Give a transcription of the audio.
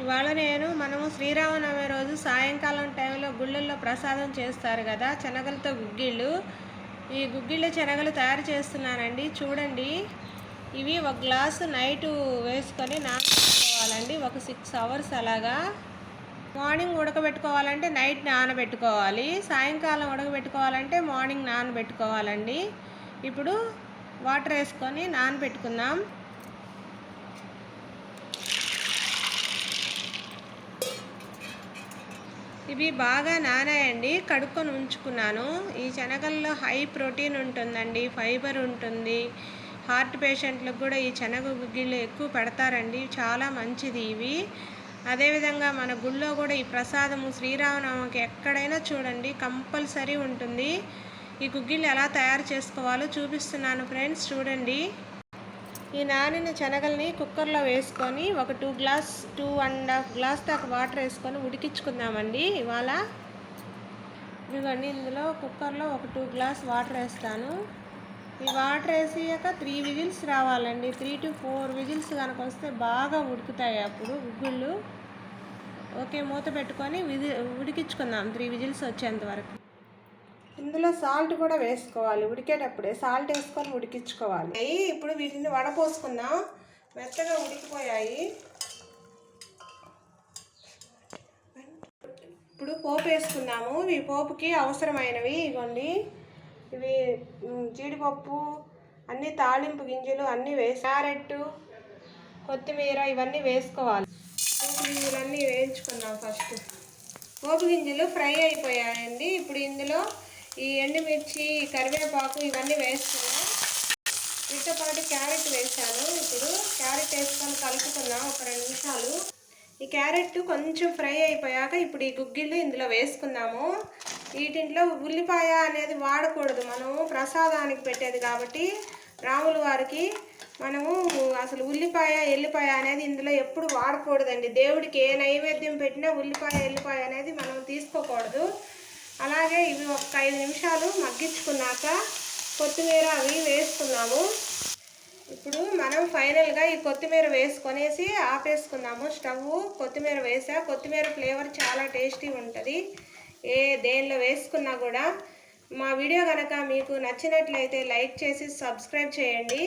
ఇవాళ నేను మనము శ్రీరామనవమి రోజు సాయంకాలం టైంలో గుళ్ళల్లో ప్రసాదం చేస్తారు కదా శనగలతో గుగ్గిళ్ళు. ఈ గుగ్గిళ్ళ శనగలు తయారు చేస్తున్నానండి. చూడండి. ఇవి ఒక గ్లాసు నైట్ వేసుకొని నానబెట్టుకోవాలండి. ఒక సిక్స్ అవర్స్ అలాగా. మార్నింగ్ ఉడకబెట్టుకోవాలంటే నైట్ నానబెట్టుకోవాలి. సాయంకాలం ఉడకబెట్టుకోవాలంటే మార్నింగ్ నానబెట్టుకోవాలండి. ఇప్పుడు వాటర్ వేసుకొని నానబెట్టుకుందాం. ఇవి బాగా నానాయండి. కడుక్కొని ఉంచుకున్నాను. ఈ శనగల్లో హై ప్రోటీన్ ఉంటుందండి. ఫైబర్ ఉంటుంది. హార్ట్ పేషెంట్లకు కూడా ఈ శనగ గుగ్గిళ్ళు ఎక్కువ పెడతారండి. చాలా మంచిది ఇవి. అదేవిధంగా మన గుళ్ళో కూడా ఈ ప్రసాదము శ్రీరామనవమికి ఎక్కడైనా చూడండి కంపల్సరీ ఉంటుంది. ఈ గుగ్గిళ్ళు ఎలా తయారు చేసుకోవాలో చూపిస్తున్నాను ఫ్రెండ్స్. చూడండి. ఈ నానిన శనగల్ని కుక్కర్లో వేసుకొని ఒక two glass two and half glass దాకా వాటర్ వేసుకొని ఉడికించుకుందామండి. ఇవాళ ఇదిగోండి ఇందులో కుక్కర్లో ఒక టూ గ్లాస్ వాటర్ వేస్తాను. ఈ వాటర్ వేసాక త్రీ విజిల్స్ రావాలండి. త్రీ టు ఫోర్ విజిల్స్ కనుక వస్తే బాగా ఉడుకుతాయి అప్పుడు గుగ్గుళ్ళు. ఓకే మూత పెట్టుకొని విజి ఉడికించుకుందాం. త్రీ విజిల్స్ వచ్చేంత వరకు. ఇందులో సాల్ట్ కూడా వేసుకోవాలి. ఉడికేటప్పుడే సాల్ట్ వేసుకొని ఉడికించుకోవాలి. అయ్యి ఇప్పుడు వీటిని వడపోసుకుందాం. మెత్తగా ఉడికిపోయాయి. ఇప్పుడు పోపు వేసుకుందాము. ఈ పోపుకి అవసరమైనవి ఇవ్వండి. ఇవి జీడిపప్పు అన్ని తాళింపు గింజలు అన్నీ వేసి క్యారెట్ కొత్తిమీర ఇవన్నీ వేసుకోవాలి. పోపు గింజలు అన్నీ వేయించుకుందాం ఫస్ట్. పోపు గింజలు ఫ్రై అయిపోయాయండి. ఇప్పుడు ఇందులో ఈ ఎండుమిర్చి కరివేపాకు ఇవన్నీ వేసుకున్నాం వీటితో పాటు క్యారెట్ వేసాను ఇప్పుడు క్యారెట్ వేసుకొని కలుపుకున్నాం ఒక రెండు నిమిషాలు. ఈ క్యారెట్ కొంచెం ఫ్రై అయిపోయాక ఇప్పుడు ఈ గుగ్గిళ్ళు ఇందులో వేసుకుందాము. వీటింట్లో ఉల్లిపాయ అనేది వాడకూడదు. మనము ప్రసాదానికి పెట్టేది కాబట్టి రాముల వారికి మనము అసలు ఉల్లిపాయ ఎల్లిపాయ అనేది ఇందులో ఎప్పుడు వాడకూడదండి. దేవుడికి ఏ నైవేద్యం పెట్టినా ఉల్లిపాయ ఎల్లిపాయ అనేది మనం తీసుకోకూడదు. అలాగే ఇవి ఒక ఐదు నిమిషాలు మగ్గించుకున్నాక కొత్తిమీర అవి వేసుకున్నాము. ఇప్పుడు మనం ఫైనల్గా ఈ కొత్తిమీర వేసుకొనేసి ఆపేసుకున్నాము స్టవ్ కొత్తిమీర వేసా. కొత్తిమీర ఫ్లేవర్ చాలా టేస్టీ ఉంటుంది. ఏ దేనిలో వేసుకున్నా కూడా. మా వీడియో కనుక మీకు నచ్చినట్లయితే లైక్ చేసి సబ్స్క్రైబ్ చేయండి.